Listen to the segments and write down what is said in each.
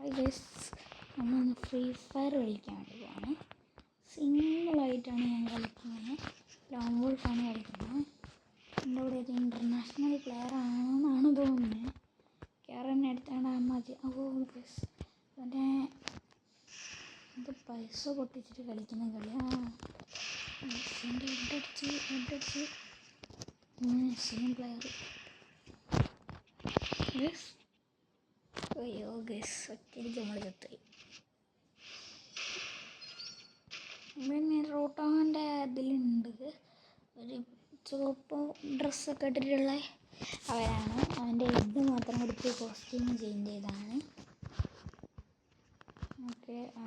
Hi guys നമ്മളൊന്ന് free fire കളിക്കാൻ വേണ്ടി പോവാണ്. സിംഗിളായിട്ടാണ് ഞാൻ കളിക്കുന്നത്. ലോങ് വോൾഫാണ് കളിക്കുന്നത്. എന്റെ കൂടെ ഒരു ഇന്റർനാഷണൽ പ്ലെയർ ആണെന്നാണ് തോന്നുന്നത്. കയറാൻ എടുത്താണ് മതി. ഓ ഗൈസ് മറ്റേ ഇത് പൈസ പൊട്ടിച്ചിട്ട് കളിക്കുന്ന കളിയാണ് എന്റെ ഹെഡടിച്ച് ഹെഡടിച്ച് സെയിം പ്ലെയർ യെസ് അയ്യോ ഗസ് ഒറ്റയ്ക്ക് നമ്മൾ ചത്തുപോയി റോട്ടോന്റെ ഇതിലുണ്ട്. ഒരു ചുവപ്പ് ഡ്രസ്സൊക്കെ ഇട്ടിട്ടുള്ള അവരാണ്. അവന്റെ ഇത് മാത്രം കൊടുത്ത് കോസ്റ്റ്യൂം ചേഞ്ച് ചെയ്താണ് ഓക്കെ ആ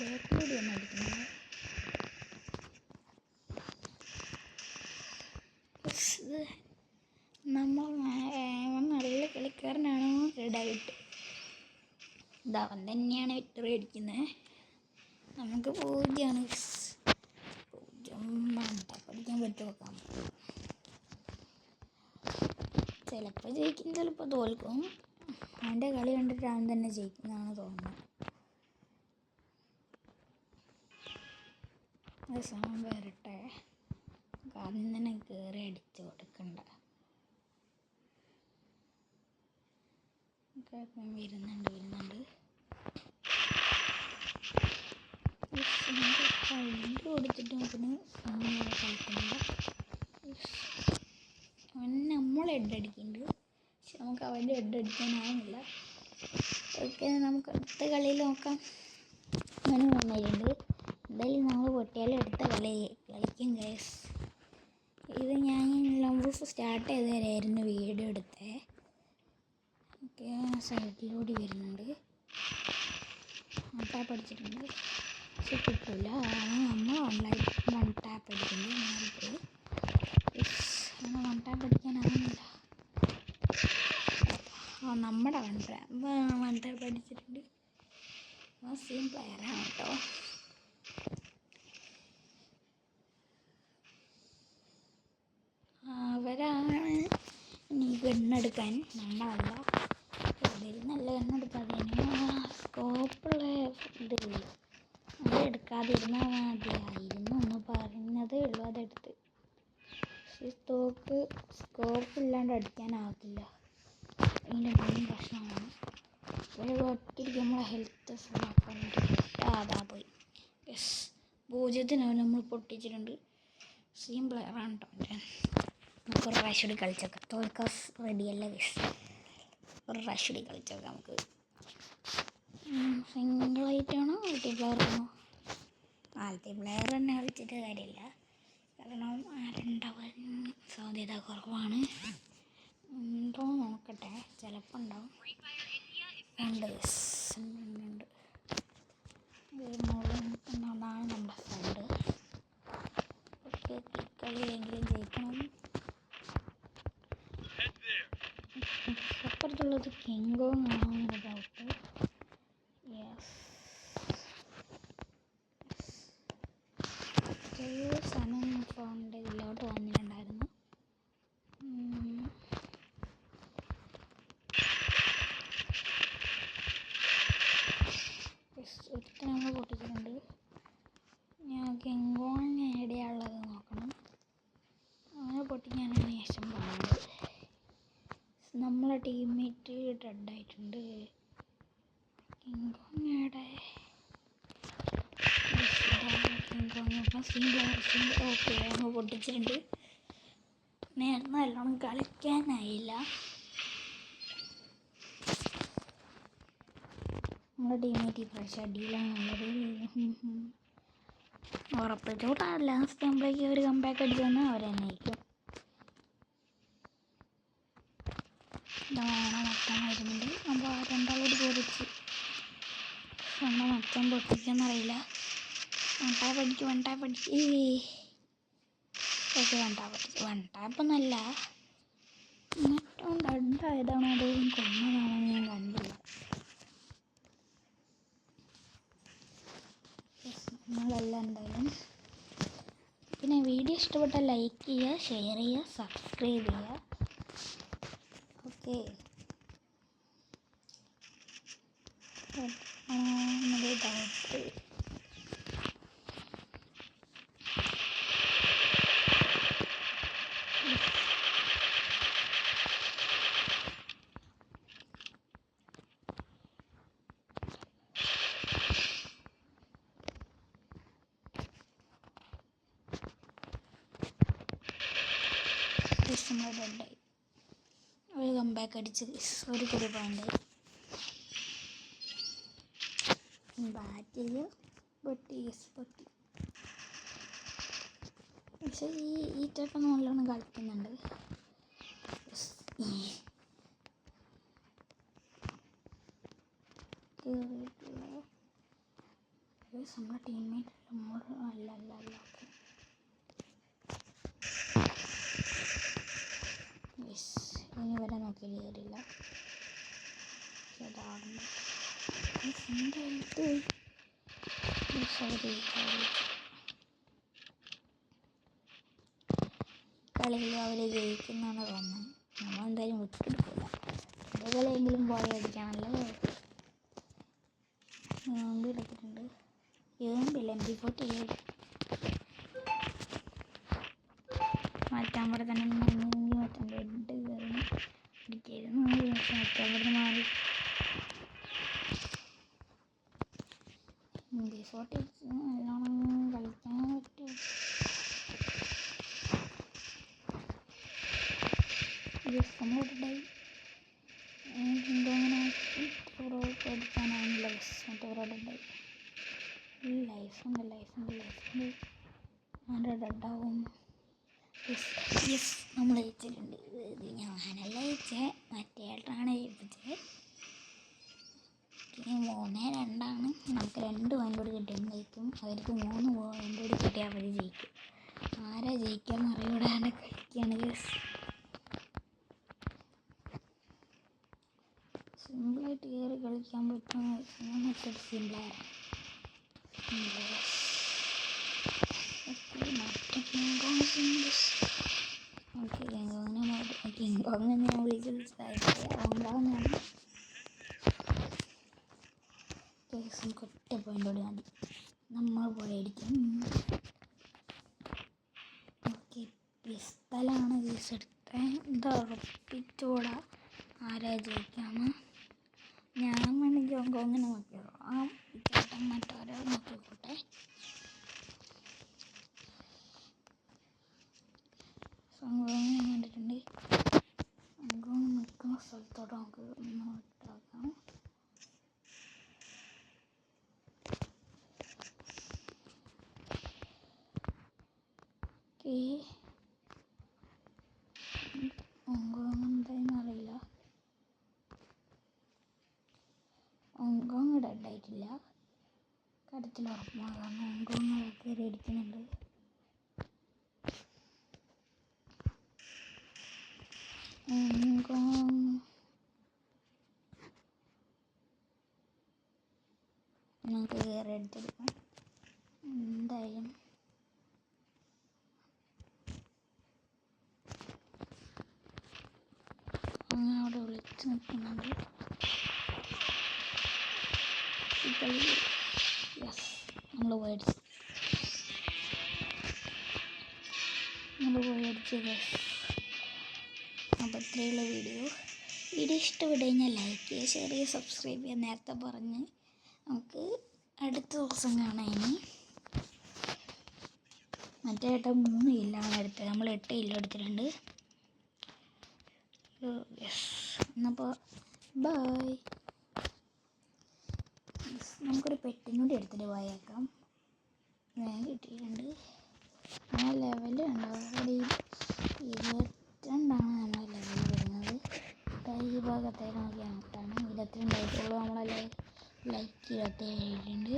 ബാക്കിലൂടെ ഒന്ന് അടിക്കുന്നത് ഇത് നമ്മൾ അവൻ നല്ല കളിക്കാരനാണോ ഇതാ ഇത് അവൻ തന്നെയാണ് വിക്ടറി അടിക്കുന്നത് നമുക്ക് പൂജ്യമാണ് പൂജ്യം പഠിക്കാൻ പറ്റും നോക്കാം. ചിലപ്പോൾ ജയിക്കും ചിലപ്പോൾ തോൽക്കും. അവന്റെ കളി കണ്ടിട്ട് അവൻ തന്നെ ജയിക്കുന്നതാണ് തോന്നുന്നത് അത് സമയം വരട്ടെ ആദ്യം തന്നെ കയറി അടിച്ചു കൊടുക്കണ്ട. കേൾക്കാൻ വരുന്നുണ്ട് വരുന്നുണ്ട്. കയ്യിൽ കൊടുത്തിട്ട് നോക്കുന്നു കളിക്കുന്നില്ല അവൻ നമ്മൾ ഹെഡ് അടിക്കുന്നുണ്ട്. പക്ഷെ നമുക്ക് അവന്റെ ഹെഡ് അടിക്കാനാവുന്നില്ല ഓക്കെ നമുക്ക് അടുത്ത കളിയിൽ നോക്കാം. അങ്ങനെ വന്നിട്ടുണ്ട്. എന്തായാലും നമ്മൾ പൊട്ടിയാലും അടുത്ത കളി കളിക്കും ഗൈസ് ഇത് ഞാൻ ലംബൂഫ് സ്റ്റാർട്ട് ചെയ്ത് വരെയായിരുന്നു വീഡിയോ എടുത്തത്. ഓക്കെ സൈഡിലൂടെ വരുന്നുണ്ട്. വൺ ടാപ്പ് അടിച്ചിട്ടുണ്ട്. പക്ഷെ കിട്ടില്ല അതാണ് നമ്മൾ ഓൺലൈൻ വൺ ടാപ്പ് അടിക്കുന്നത്. ഞാനിപ്പോൾ അങ്ങനെ വൺ ടാപ്പ് അടിക്കാനാകുന്നില്ല നമ്മുടെ വൺ വൺ ടാപ്പ് അടിച്ചിട്ടുണ്ട്. ആ സെയിം പ്ലെയറാണ് കേട്ടോ. അവരാണ് ഇനി ഗണ്ണെടുക്കാൻ നമ്മളല്ല. എടുക്കാതിരുന്നാൽ മതിയായിരുന്നു എന്ന് പറഞ്ഞതേ ഉള്ളൂ അതെടുത്ത്. പക്ഷേ സ്തോക്ക് സ്കോപ്പ് ഇല്ലാണ്ട് അടിക്കാനാവില്ല അതിന്റെ മെയിൻ പ്രശ്നമാണ് ഒരു ഒറ്റയ്ക്ക് നമ്മളെ ഹെൽത്ത് ഫുള്ളാക്കാൻ വേണ്ടി അതാ പോയി. യെസ് പൂജ്യത്തിന് നമ്മൾ പൊട്ടിച്ചിട്ടുണ്ട്. സെയിം പ്ലെയറാണ് കേട്ടോ നമുക്ക് ഒരു പ്രാവശ്യം കൂടി കളിച്ചേക്കാം. തോൽക്കാൻ റെഡിയല്ല ഗസ് ഒരു പ്രാവശ്യം കൂടി കളിച്ചേക്കാം നമുക്ക്. സിംഗിളായിട്ടാണോ മൾട്ടിപ്ലെയർ ആണോ? മൾട്ടി പ്ലെയർ തന്നെ കളിച്ചിട്ട് കാര്യമില്ല. കാരണം ആരുണ്ടാവാൻ സാധ്യത കുറവാണ്. ഉണ്ടോ നോക്കട്ടെ. ചിലപ്പോൾ ഉണ്ടാവും. രണ്ട് guys. ഉണ്ട്, ഉണ്ട് മുകളിൽ നിൽക്കുന്നതാണ് നമ്മുടെ ഫ്രണ്ട് കളിയെങ്കിലും ജയിക്കണം. അപ്പുറത്തുള്ളത് കിങ്കോങ് ആണോ എന്നൊരു ഡൗട്ട് യെസ് బాగుండేది സിംഗിൾ ഓക്കെ അങ്ങ് പൊട്ടിച്ചിട്ടുണ്ട്. നേരം നല്ലോണം കളിക്കാനായില്ല. നമ്മുടെ ടീമേറ്റ് ഈ പ്രാവശ്യം അടിയിലാണുള്ളത്. ഉറപ്പിച്ചോട്ടാ ലാസ്റ്റ് ആകുമ്പോഴേക്കും ഒരു കമ്പാക്ക് അടിച്ചു തന്നെ അവർ തന്നെ ആയിരിക്കും. ഇതാണ് മൊത്തം വരുന്നുണ്ട്. അപ്പോൾ രണ്ടാളോട് ചോദിച്ച്. നമ്മൾ മൊത്തം പൊട്ടിച്ചെന്നറിയില്ല. വൺ ടാപ്പ് അടിക്ക് വൺ ടാപ്പ് അടിക്ക് ഓക്കെ വൺ ടാപ്പ് അടിച്ച് വൺ ടാപ്പ് എന്നല്ല മറ്റോണ്ട് അഡായതാണോ അതോ കൊന്നതാണോ ഞാൻ കണ്ടില്ല. നമ്മളെല്ലാം എന്തായാലും. പിന്നെ വീഡിയോ ഇഷ്ടപ്പെട്ടാൽ ലൈക്ക് ചെയ്യുക ഷെയർ ചെയ്യുക സബ്സ്ക്രൈബ് ചെയ്യുക. ഓക്കെ എന്നൊരു ഡൗട്ട് നമ്മൾ ഡെഡായി ഒരു കമ്പാക്ക് അടിച്ച് ഒരു കുറി പോയിന്റായി ബാറ്റിൽ പൊട്ടി പൊട്ടി. പക്ഷേ ഈ ഈ ചേട്ടൻ നല്ലോണം കളിക്കുന്നുണ്ട്. നമ്മുടെ ടീംമേറ്റ് അല്ല അല്ല അല്ല ഓക്കെ യെസ് ഇനി ഇവിടെ നോക്കിയാൽ കയറില്ല കളിയിൽ അവർ ജയിക്കുന്നതാണ് തോന്നുന്നത്. നമ്മൾ എന്തായാലും വിട്ടെടുക്കില്ല കളിയെങ്കിലും പോയി അടിക്കാണല്ലോ ഏമ്പി എടുത്തിട്ടുണ്ട് ഏമ്പില്ല എം പി ഫോർട്ടി മാറ്റാൻ പോലെ തന്നെ നിന്നെങ്കിൽ മാറ്റാൻ റെഡ് കയറി അടിക്കായിരുന്നു പക്ഷെ മാറ്റാൻ ഇവിടെ മാറി ഫോർട്ടി നല്ലോണം കളിക്കാൻ പറ്റും ജസ്റ്റ് നമ്മളിട്ടായി എന്തോ അങ്ങനെ കൊടുക്കാനാണല്ലോ ബസ് മറ്റവരോടുണ്ടായി ലൈഫുണ്ട് ലൈഫുണ്ട് ലൈഫുണ്ട് ഞാൻ ഡണ്ടാവും യെസ് യെസ് നമ്മൾ ജയിച്ചിട്ടുണ്ട് ഇത് ഞാനല്ല ജയിച്ചേ മറ്റേ ഏട്ടനാണ് ജയിപ്പിച്ചത് ഇനി മൂന്നേ രണ്ടാണ് നമുക്ക് രണ്ട് പോയിന്റ് കൂടി കിട്ടിയിട്ടുണ്ടായിരിക്കും അവർക്ക് മൂന്ന് പോയിന്റ് കൂടി കിട്ടിയാൽ അവർ ജയിക്കും. ആരാ ജയിക്കാന്ന് അറിയൂടാണ്ട് കളിക്കുകയാണ് സിമ്പിളായിട്ട് കയറി കളിക്കാൻ പറ്റുന്ന മറ്റൊരു സിമ്പിളായിരുന്നു ഓക്കെ കിങ്കോങ് സിംബസ് ഓക്കെ കിങ്കോങ്ങിനെ കിങ്കോങ് ഞാൻ വിളിച്ചത് ഉറപ്പിച്ചൂടാ. ആരാ ഞാൻ വേണമെങ്കിൽ ഹോങ്കോങ്ങിനെ നോക്കിയോളാം ചേട്ടൻ മറ്റോരോ നോക്കിക്കോട്ടെ. ഹോങ്കോങ്ങിനെ കണ്ടിട്ടുണ്ട്? ഹോങ്കോങ് നിൽക്കുന്ന സ്ഥലത്തോടെ നമുക്ക് ഒന്ന് ഇട്ടാക്കാം ഓക്കേ. അടിക്കുന്നുണ്ട് നമുക്ക് കയറി എടുത്തെടുക്കാം. എന്തായാലും. അവിടെ വിളിച്ച് നിൽക്കുന്നുണ്ട്. യെസ് നമ്മൾ പോയി അടിച്ചു യെസ് അപ്പോൾ ഇത്രയുള്ള വീഡിയോ. വീഡിയോ ഇഷ്ടപ്പെട്ട് കഴിഞ്ഞാൽ ലൈക്ക് ചെയ്യുക ഷെയർ ചെയ്യുക സബ്സ്ക്രൈബ് ചെയ്യുക നേരത്തെ പറഞ്ഞ് നമുക്ക് അടുത്ത ദിവസം കാണാം ഇനി. മറ്റേ ഏട്ടൻ മൂന്ന് കില്ലാണ് എടുത്തത്. നമ്മൾ എട്ട് ഇല്ല എടുത്തിട്ടുണ്ട്. എന്നപ്പോൾ ബൈ നമുക്കൊരു പെട്ടിനൂടി എടുത്തിട്ട് പോയേക്കാം. ഞാൻ കിട്ടിയിട്ടുണ്ട്. ആ ലെവൽ ഉണ്ടാവും ഇരുപത്തിരണ്ടാണ് നമ്മുടെ ലെവൽ വരുന്നത്. ഈ ഭാഗത്തേക്ക് നോക്കിയാൽ അങ്ങോട്ടാണ് ഇരുപത്തിരണ്ടായിട്ടുള്ളൂ നമ്മളെ ലൈക്ക് ഇരുപത്തേഴുണ്ട്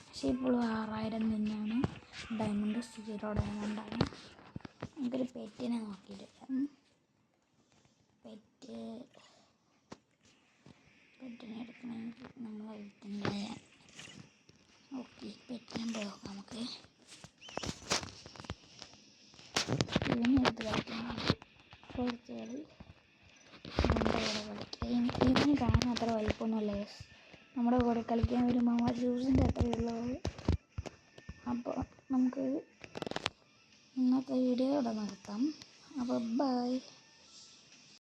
പക്ഷേ ഇപ്പോഴും ആറായിരം തന്നെയാണ് ഡയമണ്ട് സീറോ ഡയമണ്ടാണ് നമുക്കൊരു പെറ്റിനെ നോക്കിയിട്ട് പെറ്റ് പെറ്റിനെ എടുക്കണമെങ്കിൽ നമ്മളെ എഴുത്തേണ്ട ഓക്കെ പെട്ടെന്ന് നോക്കാം നമുക്ക്. ഇവനെ എടുത്ത് കളിക്കുന്നുണ്ട് കുറച്ച് കളി കളിക്കാം ഇവന് കാണാൻ അത്ര വലിപ്പമൊന്നുമില്ല. നമ്മുടെ കൂടെ കളിക്കാൻ വരുമ്പോൾ ആ ജ്യൂസിന്റെ അത്രയുള്ളൂ അപ്പോൾ നമുക്ക് ഇന്നത്തെ വീഡിയോ ഇവിടെ നിർത്താം. അപ്പോൾ ബൈ